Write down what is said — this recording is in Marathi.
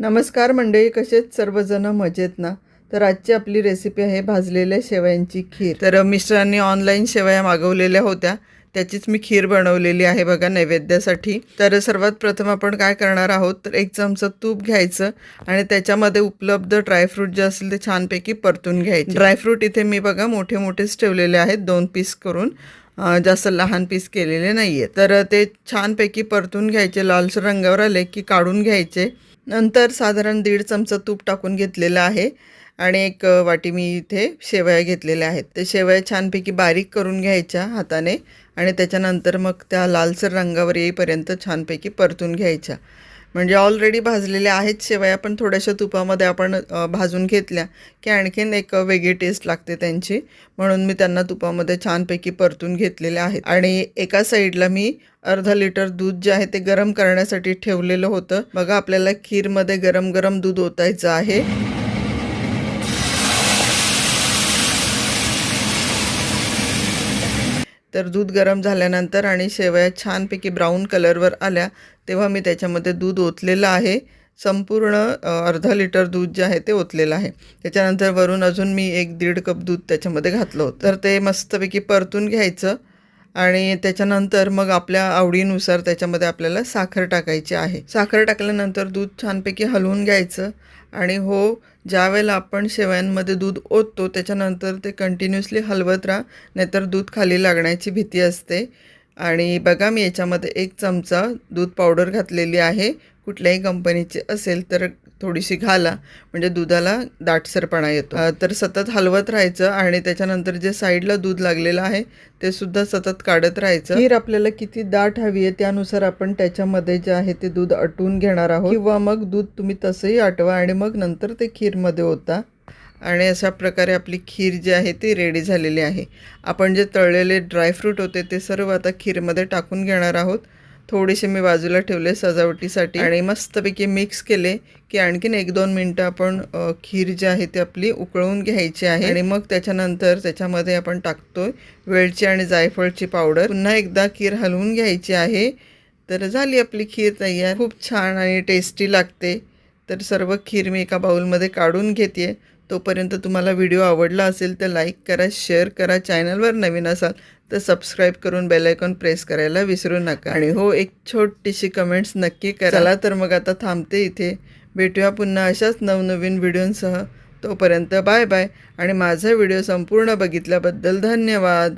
नमस्कार मंडळी कसेच सर्वजण? मजेत ना? तर आजची आपली रेसिपी आहे भाजलेल्या शेवयांची खीर. तर मिस्टरांनी ऑनलाईन शेवया मागवलेल्या होत्या. त्याचीच मी खीर बनवलेली आहे बघा नैवेद्यासाठी. तर सर्वात प्रथम आपण काय करणार आहोत? तर एक चमचा तूप घ्यायचं आणि त्याच्यामध्ये उपलब्ध ड्रायफ्रूट जे असेल ते छानपैकी परतून घ्यायचे. ड्रायफ्रूट इथे मी बघा मोठे मोठेच ठेवलेले आहेत दोन पीस करून. जास्त लहान पीस केलेले नाही आहे तर ते छानपैकी परतून घ्यायचे लालसर रंगावर आले की काढून घ्यायचे. नंतर साधारण दीड चमचा तूप टाकून घेतलेलं आहे आणि एक वाटी मी इथे शेवया घेतलेल्या आहेत. ते शेवया छानपैकी बारीक करून घ्यायच्या हाताने आणि त्याच्यानंतर मग त्या लालसर रंगावर येईपर्यंत छानपैकी परतून घ्यायच्या. म्हणजे ऑलरेडी भाजलेल्या आहेत शेवया पण थोड्याशा तुपामध्ये आपण भाजून घेतल्या की आणखीन एक वेगळी टेस्ट लागते त्यांची. म्हणून मी त्यांना तुपामध्ये छानपैकी परतून घेतलेल्या आहेत. आणि एका साईडला मी अर्धा लिटर दूध जे आहे ते गरम करण्यासाठी ठेवलेलं होतं. बघा आपल्याला खीरमध्ये गरम गरम दूध ओतायचं आहे. तर दूध गरम झाल्यानंतर आणि शेवया छानपैकी ब्राऊन कलरवर आल्या तेव्हा मी त्याच्यामध्ये दूध ओतलेलं आहे. संपूर्ण अर्धा लिटर दूध जे आहे ते ओतलेलं आहे. त्याच्यानंतर वरून अजून मी एक दीड कप दूध त्याच्यामध्ये घातलं होतं. तर ते मस्तपैकी परतून घ्यायचं. आणि त्याच्यानंतर मग आपल्या आवडीनुसार त्याच्यामध्ये आपल्याला साखर टाकायची आहे. साखर टाकल्यानंतर दूध छानपैकी हलवून घ्यायचं आणि हो ज्यावेळेला आपण शेवयांमध्ये दूध ओततो त्याच्यानंतर ते कंटिन्युअसली हलवत राहा नाहीतर दूध खाली लागण्याची भीती असते. आणि बघा मी याच्यामध्ये एक चमचा दूध पावडर घातलेली आहे. कुठल्याही कंपनीची असेल तर थोडीशी घाला म्हणजे दुधाला दाटसरपणा येतो. तर सतत हलवत राहायचं आणि त्याच्यानंतर जे साईडला दूध लागलेलं आहे ते सुद्धा सतत काढत राहायचं. खीर आपल्याला किती दाट हवी आहे त्यानुसार आपण त्याच्यामध्ये जे आहे ते दूध अटवून घेणार आहोत. किंवा मग दूध तुम्ही तसंही आटवा आणि मग नंतर ते खीरमध्ये होता आणि अशा प्रकारे आपली खीर जी आहे ती रेडी झालेली आहे. आपण जे तळलेले ड्रायफ्रूट होते ते सर्व आता खीरमध्ये टाकून घेणार आहोत. थोडेसे मी बाजूला ठेवले सजावटीसाठी आणि मस्तपैकी मिक्स केले की आणखीन एक दोन मिनटं आपण खीर जी आहे ती आपली उकळून घ्यायची आहे. आणि मग त्याच्यानंतर त्याच्यामध्ये आपण टाकतोय वेलची आणि जायफळची पावडर. पुन्हा एकदा खीर हलवून घ्यायची आहे. तर झाली आपली खीर तयार. खूप छान आणि टेस्टी लागते. तर सर्व खीर मी एका बाउलमध्ये काढून घेते. तोपर्यंत तुम्हाला व्हिडिओ आवडला असेल तर लाईक करा शेअर करा चॅनलवर नवीन असाल तर सबस्क्राईब करून बेल आयकॉन प्रेस करायला विसरू नका. आणि हो एक छोटीशी कमेंट्स नक्की करायला तर मग आता थांबते इथे. भेटूया पुन्हा अशाच नवनवीन व्हिडिओंसह तोपर्यंत बाय बाय आणि माझा व्हिडिओ संपूर्ण बघितल्याबद्दल धन्यवाद.